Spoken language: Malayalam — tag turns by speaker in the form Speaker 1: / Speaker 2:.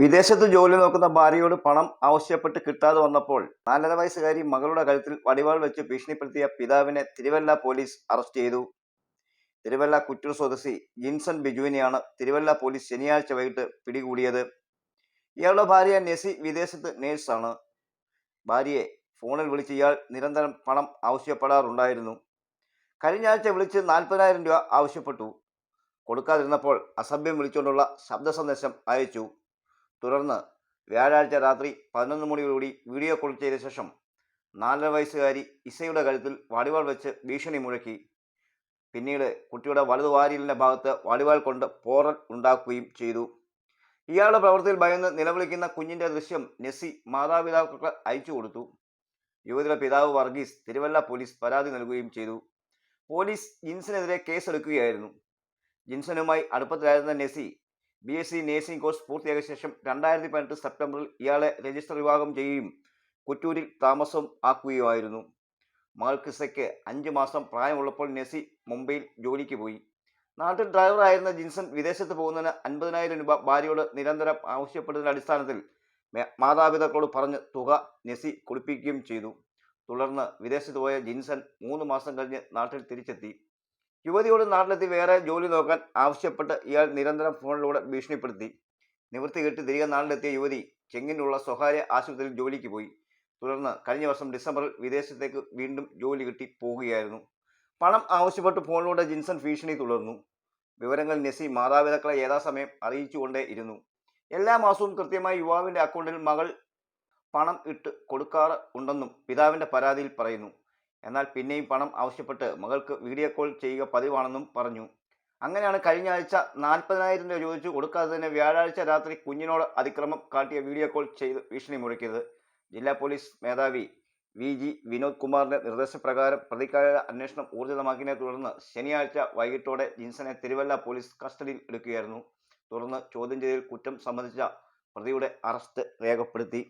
Speaker 1: വിദേശത്ത് ജോലി നോക്കുന്ന ഭാര്യയോട് പണം ആവശ്യപ്പെട്ട് കിട്ടാതെ വന്നപ്പോൾ നാലര വയസ്സുകാരി മകളുടെ കഴുത്തിൽ വടിവാൾ വെച്ച് ഭീഷണിപ്പെടുത്തിയ പിതാവിനെ തിരുവല്ല പോലീസ് അറസ്റ്റ് ചെയ്തു. തിരുവല്ല കുറ്റൂർ സ്വദേശി ജിൻസൺ ബിജുവിനെയാണ് തിരുവല്ല പോലീസ് ശനിയാഴ്ച വൈകിട്ട് പിടികൂടിയത്. ഇയാളുടെ ഭാര്യ നെസി വിദേശത്ത് നേഴ്സാണ്. ഭാര്യയെ ഫോണിൽ വിളിച്ച് ഇയാൾ നിരന്തരം പണം ആവശ്യപ്പെടാറുണ്ടായിരുന്നു. കഴിഞ്ഞ ആഴ്ച വിളിച്ച് നാൽപ്പതിനായിരം രൂപ ആവശ്യപ്പെട്ടു. കൊടുക്കാതിരുന്നപ്പോൾ അസഭ്യം വിളിച്ചുകൊണ്ടുള്ള ശബ്ദ സന്ദേശം അയച്ചു. തുടർന്ന് വ്യാഴാഴ്ച രാത്രി പതിനൊന്ന് മണിയോടുകൂടി വീഡിയോ കോൾ ചെയ്ത ശേഷം നാലര വയസ്സുകാരി ഇസയുടെ കഴുത്തിൽ വടിവാൾ വെച്ച് ഭീഷണി മുഴക്കി. പിന്നീട് കുട്ടിയുടെ വലതുവാരിലിന്റെ ഭാഗത്ത് വടിവാൾ കൊണ്ട് പോറൽ ഉണ്ടാക്കുകയും ചെയ്തു. ഇയാളുടെ പ്രവൃത്തിയിൽ ഭയന്ന് നിലവിളിക്കുന്ന കുഞ്ഞിന്റെ ദൃശ്യം നെസി മാതാപിതാക്കൾക്ക് അയച്ചു കൊടുത്തു. യുവതിയുടെ പിതാവ് വർഗീസ് തിരുവല്ല പോലീസ് പരാതി നൽകുകയും ചെയ്തു. പോലീസ് ജിൻസിനെതിരെ കേസെടുക്കുകയായിരുന്നു. ജിൻസനുമായി അടുപ്പത്തിലായിരുന്ന Nessy B S C nursing course പൂർത്തിയാക്കിയ ശേഷം രണ്ടായിരത്തി പതിനെട്ട് സെപ്റ്റംബറിൽ ഇയാളെ രജിസ്റ്റർ വിഭാഗം ചെയ്യുകയും കുറ്റൂരിൽ താമസം ആക്കുകയുമായിരുന്നു. മാൾക്കിസയ്ക്ക് അഞ്ച് മാസം പ്രായമുള്ളപ്പോൾ നെസി മുംബൈയിൽ ജോലിക്ക് പോയി. നാട്ടിൽ ഡ്രൈവറായിരുന്ന ജിൻസൺ വിദേശത്ത് പോകുന്നതിന് അൻപതിനായിരം രൂപ ഭാര്യയോട് നിരന്തരം ആവശ്യപ്പെട്ടതിന്റെ അടിസ്ഥാനത്തിൽ മാതാപിതാക്കളോട് പറഞ്ഞ് തുക നെസി കുളിപ്പിക്കുകയും ചെയ്തു. തുടർന്ന് വിദേശത്ത് പോയ ജിൻസൺ മൂന്ന് മാസം കഴിഞ്ഞ് നാട്ടിൽ തിരിച്ചെത്തി. യുവതിയോട് നാട്ടിലെത്തി വേറെ ജോലി നോക്കാൻ ആവശ്യപ്പെട്ട് ഇയാൾ നിരന്തരം ഫോണിലൂടെ ഭീഷണിപ്പെടുത്തി. നിവൃത്തി കെട്ടി തിരികെ നാട്ടിലെത്തിയ യുവതി ചെങ്ങിനുള്ള സ്വകാര്യ ആശുപത്രിയിൽ ജോലിക്ക് പോയി. തുടർന്ന് കഴിഞ്ഞ വർഷം ഡിസംബറിൽ വിദേശത്തേക്ക് വീണ്ടും ജോലി കിട്ടി പോവുകയായിരുന്നു. പണം ആവശ്യപ്പെട്ട് ഫോണിലൂടെ ജിൻസൺ ഭീഷണി തുടർന്നു. വിവരങ്ങൾ നെസി മാതാപിതാക്കളെ യഥാസമയം അറിയിച്ചുകൊണ്ടേ ഇരുന്നു. എല്ലാ മാസവും കൃത്യമായി യുവാവിന്റെ അക്കൗണ്ടിൽ മകൾ പണം ഇട്ട് കൊടുക്കാറ് ഉണ്ടെന്നും പിതാവിന്റെ പരാതിയിൽ പറയുന്നു. എന്നാൽ പിന്നെയും പണം ആവശ്യപ്പെട്ട് മകൾക്ക് വീഡിയോ കോൾ ചെയ്യുക പതിവാണെന്നും പറഞ്ഞു. അങ്ങനെയാണ് കഴിഞ്ഞ ആഴ്ച നാൽപ്പതിനായിരം രൂപ ചോദിച്ചു കൊടുക്കാതെ തന്നെ വ്യാഴാഴ്ച രാത്രി കുഞ്ഞിനോട് അതിക്രമം കാട്ടിയ വീഡിയോ കോൾ ചെയ്ത് ഭീഷണി മുഴക്കിയത്. ജില്ലാ പോലീസ് മേധാവി വി ജി വിനോദ് കുമാറിന്റെ നിർദ്ദേശപ്രകാരം പ്രതിക്കാരുടെ അന്വേഷണം ഊർജിതമാക്കിയതിനെ തുടർന്ന് ശനിയാഴ്ച വൈകിട്ടോടെ ജിൻസനെ തിരുവല്ല പോലീസ് കസ്റ്റഡിയിൽ എടുക്കുകയായിരുന്നു. തുടർന്ന് ചോദ്യം ചെയ്യൽ കുറ്റം സംബന്ധിച്ച പ്രതിയുടെ അറസ്റ്റ് രേഖപ്പെടുത്തി.